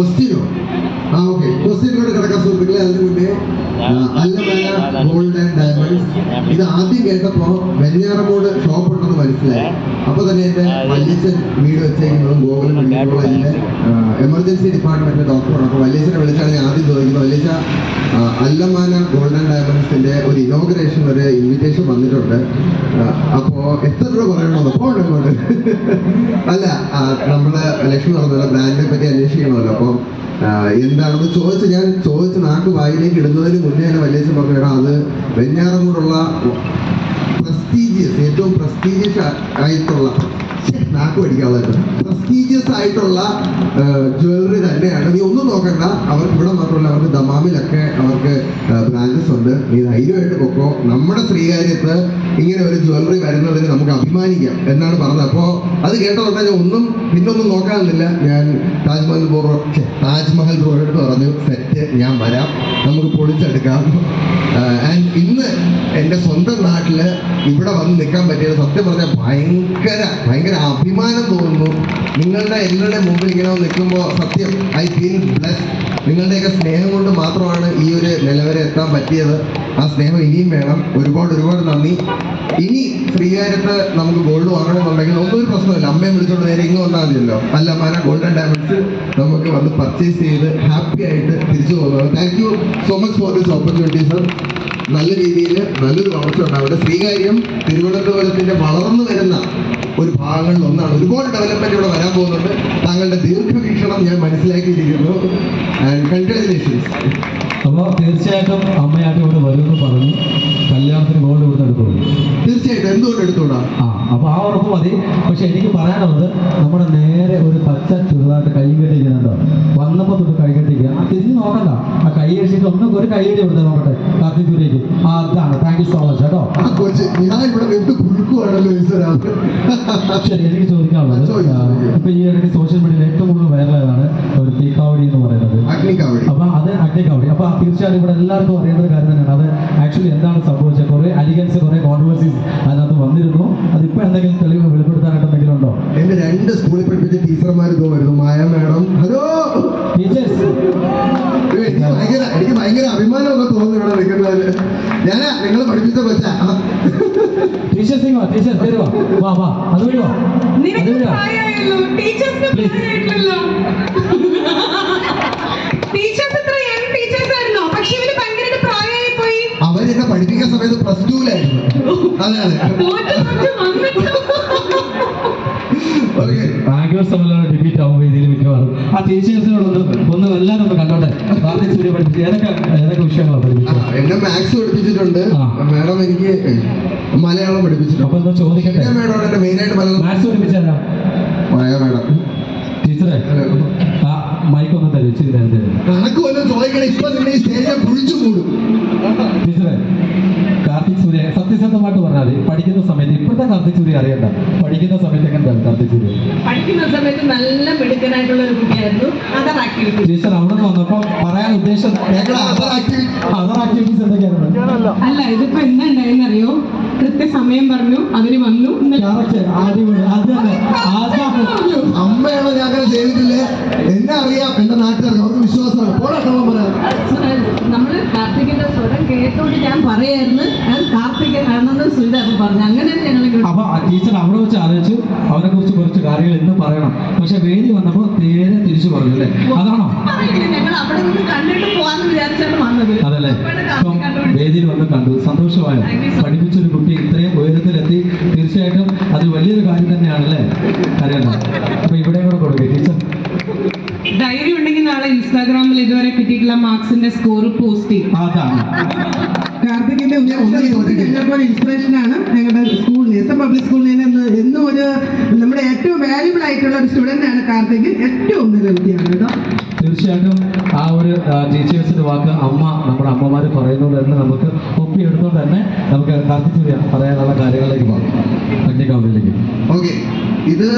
ക്വസ്റ്റ്യനോ ആ ഓക്കെ ക്വസ്റ്റ്യനിലൂടെ കിടക്കാൻ സുഹൃത്തുക്കളെ അതിന് മുന്നേ അല്ലമേല ഗോൾഡ് ആൻഡ് ഡയമണ്ട്സ് ഇത് ആദ്യം കേട്ടപ്പോ വെഞ്ഞാറമൂട് ഷോപ്പ് ഉണ്ടെന്ന് മനസ്സിലായി. അപ്പൊ തന്നെ എന്റെ വല്യച്ഛൻ വീട് വെച്ചേക്കുന്നത് ഗോകുലം എമർജൻസി ഡിപ്പാർട്ട്മെന്റിലെ ഡോക്ടറാണ് അപ്പൊ വല്യച്ഛനെ വിളിച്ചാണ് ഞാൻ ആദ്യം ചോദിക്കുന്നത്. വല്യച്ഛ അല്ലമാന ഗോൾഡ് ആൻഡ് ഡയമണ്ട്സിന്റെ ഒരു ഇനോഗ്രേഷൻ ഒരു ഇൻവിറ്റേഷൻ വന്നിട്ടുണ്ട്. അപ്പോ എത്ര രൂപ പറയണമെന്ന് അല്ല നമ്മുടെ ലക്ഷ്മി പറഞ്ഞല്ലോ ബ്രാൻഡിനെ പറ്റി അന്വേഷിക്കണമല്ലോ. അപ്പം എന്താണെന്ന് ചോദിച്ച് ഞാൻ ചോദിച്ച് നാക്ക് വായിലേക്ക് ഇടുന്നതിന് മുന്നേ തന്നെ വല്യച്ഛൻ പറഞ്ഞു "എടാ, അത് വെഞ്ഞാറമൂടുള്ള പ്രസ്റ്റീജിയസ് ഏറ്റവും പ്രസ്റ്റീജിയസ് ആയിട്ടുള്ള നാക്ക് പഠിക്കാനുള്ളത് പ്രസ്റ്റീജിയസ് ആയിട്ടുള്ള ജ്വല്ലറി തന്നെയാണ്. നീ ഒന്നും നോക്കണ്ട. അവർക്ക് ഇവിടെ മാത്രമല്ല അവർക്ക് ദമാമിലൊക്കെ അവർക്ക് ബ്രാഞ്ചസ് ഉണ്ട്. നീ ധൈര്യമായിട്ട് പൊക്കോ. നമ്മുടെ ശ്രീകാര്യത്ത് ഇങ്ങനെ ഒരു ജ്വല്ലറി വരുന്നതിന് നമുക്ക് അഭിമാനിക്കാം എന്നാണ് പറഞ്ഞത്. അപ്പോൾ അത് കേട്ടതുകൊണ്ട് ഞാൻ ഒന്നും പിന്നൊന്നും നോക്കാനില്ല. ഞാൻ താജ്മഹൽ ഛെ, താജ്മഹൽ റോഡ് പറഞ്ഞു സെറ്റ് ഞാൻ വരാം. നമുക്ക് പൊളിച്ചെടുക്കാം. ആൻഡ് ഇന്ന് എന്റെ സ്വന്തം നാട്ടിൽ ഇവിടെ വന്ന് നിൽക്കാൻ പറ്റിയത് സത്യം പറഞ്ഞാൽ ഭയങ്കര ഭയങ്കര അഭിമാനം തോന്നുന്നു നിങ്ങളുടെ എല്ലാവരുടെ മുമ്പിൽ ഇങ്ങനെ നിൽക്കുമ്പോൾ സത്യം ഐ ഫീൽ ബ്ലസ് നിങ്ങളുടെയൊക്കെ സ്നേഹം കൊണ്ട് മാത്രമാണ് ഈ ഒരു നിലവരെ എത്താൻ പറ്റിയത്. ആ സ്നേഹം ഇനിയും വേണം. ഒരുപാട് ഒരുപാട് നന്ദി. ഇനി ശ്രീകാര്യത്ത് നമുക്ക് ഗോൾഡ് വാങ്ങണമെന്നുണ്ടെങ്കിൽ ഒന്നും പ്രശ്നമില്ല. അമ്മയെ വിളിച്ചോണ്ട് നേരെ ഇങ്ങ് വന്നാൽ മതിയല്ലോ. അല്ല മാന ഗോൾഡൻ ഡയമണ്ട്സ് നമുക്ക് വന്ന് പർച്ചേസ് ചെയ്ത് ഹാപ്പി ആയിട്ട് തിരിച്ചു പോകുന്നത് thank you so much for this opportunity sir നല്ല രീതിയിൽ നല്ലൊരു വളർച്ച ഉണ്ടാവട്ടെ. ശ്രീകാര്യം തിരുവനന്തപുരത്തിന്റെ വളർന്നു വരുന്ന ഒരു ഭാഗങ്ങളിൽ ഒന്നാണ്. ഒരുപാട് ഡെവലപ്മെന്റ് ഇവിടെ വരാൻ പോകുന്നുണ്ട്. താങ്കളുടെ ദീർഘവീക്ഷണം ഞാൻ മനസ്സിലാക്കിയിരിക്കുന്നു. ആൻഡ് കൺഗ്രാറ്റുലേഷൻസ് അപ്പോൾ തീർച്ചയായിട്ടും അമ്മയായിട്ട് ഇവിടെ വരുമെന്ന് പറഞ്ഞു. കല്യാണത്തിന് ഗോൾഡ് ഇവിടെ എടുക്കുള്ളൂ തീർച്ചയായിട്ടും എന്തുകൊണ്ട് എടുത്തോടാ ആ അപ്പൊ ആ ഉറപ്പ് മതി. പക്ഷെ എനിക്ക് പറയാനുള്ളത് നമ്മുടെ നേരെ ഒരു പച്ച ചുരുതായിട്ട് കൈ കെട്ടിക്കുന്നുണ്ടോ വന്നപ്പോ തൊട്ട് കൈ കെട്ടിക്കുക ആ തിരിഞ്ഞു നോക്കണ്ട. ആ കൈ കഴിച്ചിട്ട് ഒന്നും ഒരു കൈ കെട്ടി കൊടുത്താൽ നോക്കട്ടെ. കാർത്തിക് ആ അതാണ് താങ്ക് യു സോ മച്ച് കേട്ടോ. കൊച്ച് ഞാൻ ഇവിടെ എന്ത് കുഴുക്കുവാണല്ലോ ശരി എനിക്ക് ചോദിക്കാനുള്ളത് ചോദിക്കൂ, ഇപ്പൊ ഈ ഇടയ്ക്ക് സോഷ്യൽ മീഡിയയിൽ ഏറ്റവും കൂടുതൽ വൈറലായതാണ് ഒരു തീക്കാവടി എന്ന് പറയുന്നത്. അപ്പൊ അത് അഗ്നിക്കാവടി അപ്പൊ തീർച്ചയായും ഇവിടെ എല്ലാവർക്കും അറിയേണ്ട ഒരു കാര്യം തന്നെയാണ്. അത് അതിപ്പോ എന്തെങ്കിലും തെളിവ് വെളിപ്പെടുത്താനായിട്ട് എന്തെങ്കിലും ഉണ്ടോ എന്റെ രണ്ട് സ്കൂളിൽ പഠിപ്പിച്ച ടീച്ചർമാർ ഇതോ വരുന്നു. Maya madam hello? ടീച്ചേഴ്സ്. എനിക്ക് ഭയങ്കര എനിക്ക് ഭയങ്കര അഭിമാനമൊക്കെ തോന്നുന്നു ഇവിടെ നിൽക്കുന്നതിൽ ഞാനാ നിങ്ങൾ പഠിപ്പിച്ച കൊച്ചാ. ടീച്ചേഴ്സ് ഇങ്ങോ ടീച്ചേഴ്സ് വരുവാ വാ. വാ അത് വരുവാ നിനക്ക് പഠിപ്പിക്കുന്ന സമയത്ത് പ്ലസ് ടുവിലായിരുന്നു അതെ അതെ ഡിബേറ്റ് ആവുമ്പോൾ ഇതിൽ മിക്കവാറും. ആ ടീച്ചേഴ്സിനോട് ഒന്ന് എല്ലാവരും ഒന്ന് കണ്ടോട്ടെ. കാർത്തിക് സൂര്യ പഠിപ്പിച്ച് ഏതൊക്കെ ഏതൊക്കെ വിഷയങ്ങളാണ് പഠിപ്പിച്ചത്? എന്നെ മാത്സ് പഠിപ്പിച്ചിട്ടുണ്ട്. ആ. മാഡം എനിക്ക് മലയാളം പഠിപ്പിച്ചിട്ടുണ്ട്. അപ്പൊ എന്താ ചോദിക്കട്ടെ? മാഡം എന്റെ മെയിൻ ആയിട്ട് മലയാളം മാത്സ് പഠിപ്പിച്ചാലോ മാഡം ടീച്ചറെ ആ മൈക്ക് ഒന്ന് തരും കണക്ക് വല്ലതും ചോദിക്കണം. ഇപ്പൊ നിന്നെ ഈ സ്റ്റേജിൽ കുഴിച്ചു മൂടും. ടീച്ചറെ കാർത്തിക് സൂര്യ സത്യസന്ധമായിട്ട് പറഞ്ഞാൽ മതി. പഠിക്കുന്ന സമയത്ത് ഇപ്പോഴത്തെ കാർത്തിക് സൂര്യ അറിയണ്ട. പഠിക്കുന്ന സമയത്ത് എങ്ങനെയാണ് കാർത്തിക് സൂര്യ പഠിക്കുന്ന സമയത്ത് നല്ല മിടുക്കനായിട്ടുള്ള ഒരു കുട്ടിയായിരുന്നു. അതർ ആക്ടിവിറ്റി ടീച്ചർ അവിടെ നിന്ന് വന്നപ്പോൾ പറയാൻ ഉദ്ദേശം അതർ ആക്ടിവിറ്റീസ് എന്തൊക്കെയാണ് അല്ല ഇതിപ്പോ എന്താ ഉണ്ടായെന്നറിയോ കൃത്യസമയം പറഞ്ഞു അവർ വന്നു അമ്മയാണോ ഞാൻ അങ്ങനെ ചെയ്തിട്ടില്ലേ? എന്നെ അറിയാം. എന്റെ നാട്ടുകാർക്ക് അവർക്ക് വിശ്വാസമാണ്. പോരാട്ടം പറയാം കേട്ടോണ്ട് ഞാൻ പറയായിരുന്നു. ഞാൻ കാർത്തികനാണെന്ന് സുനിത അപ്പൊ പറഞ്ഞു. ഞങ്ങൾ അപ്പൊ ആ ടീച്ചർ അവിടെ വെച്ച് ആലോചിച്ചു അവരെ കുറിച്ച് കുറച്ച് കാര്യങ്ങൾ ഇന്ന് പറയണം. പക്ഷെ വേദി വന്നപ്പോ നേരെ തിരിച്ചു പറഞ്ഞു അല്ലേ? അതാണോ? ഞങ്ങൾ അവിടെ നിന്ന് കണ്ടിട്ട് പോവാന്ന് വിചാരിച്ചാണ് വന്നത്. അതല്ലേ? ഇപ്പം വേദിയിൽ വന്ന് കണ്ടു. സന്തോഷമായോ. പഠിപ്പിച്ചൊരു കുട്ടി ഇത്രയും ഉയരത്തിലെത്തി. തീർച്ചയായിട്ടും അത് വലിയൊരു കാര്യം തന്നെയാണല്ലേ? അറിയണ്ട അപ്പൊ ഇവിടെ കൂടെ കൊടുക്കുക ടീച്ചർ ഇൻസ്റ്റാഗ്രാമിൽ ഇതുവരെ കിട്ടിയിട്ടുള്ള മാർക്സിന്റെ സ്കോർ പോസ്റ്റ് ചെയ്യും കാർത്തികിന്റെ ഞാൻ ഒന്നും ചോദിക്കില്ല. ഞങ്ങൾക്ക് ഒരു ഇൻസ്പിറേഷൻ ആണ് ഞങ്ങളുടെ സ്കൂളിൽ എസ് എം പബ്ലിക് സ്കൂളിൽ നിന്ന് എന്നും ഒരു നമ്മുടെ ഏറ്റവും വാല്യുബിൾ ആയിട്ടുള്ള ഒരു സ്റ്റുഡന്റ് ആണ് കാർത്തിക്. ഏറ്റവും നല്ല വ്യക്തിയാണ് കേട്ടോ. തീർച്ചയായിട്ടും ആ ഒരു ടീച്ചേഴ്സിന്റെ വാക്ക് അമ്മ നമ്മുടെ അമ്മമാർ പറയുന്നത് തന്നെ നമുക്ക് ഒപ്പിയെടുത്തോണ്ട് തന്നെ നമുക്ക് കാർത്തിക് പറയാനുള്ള കാര്യങ്ങളിലേക്ക് പോകാം. ടെക്നിക്കൗണ്ടിലേക്ക് ഓക്കെ ഇത്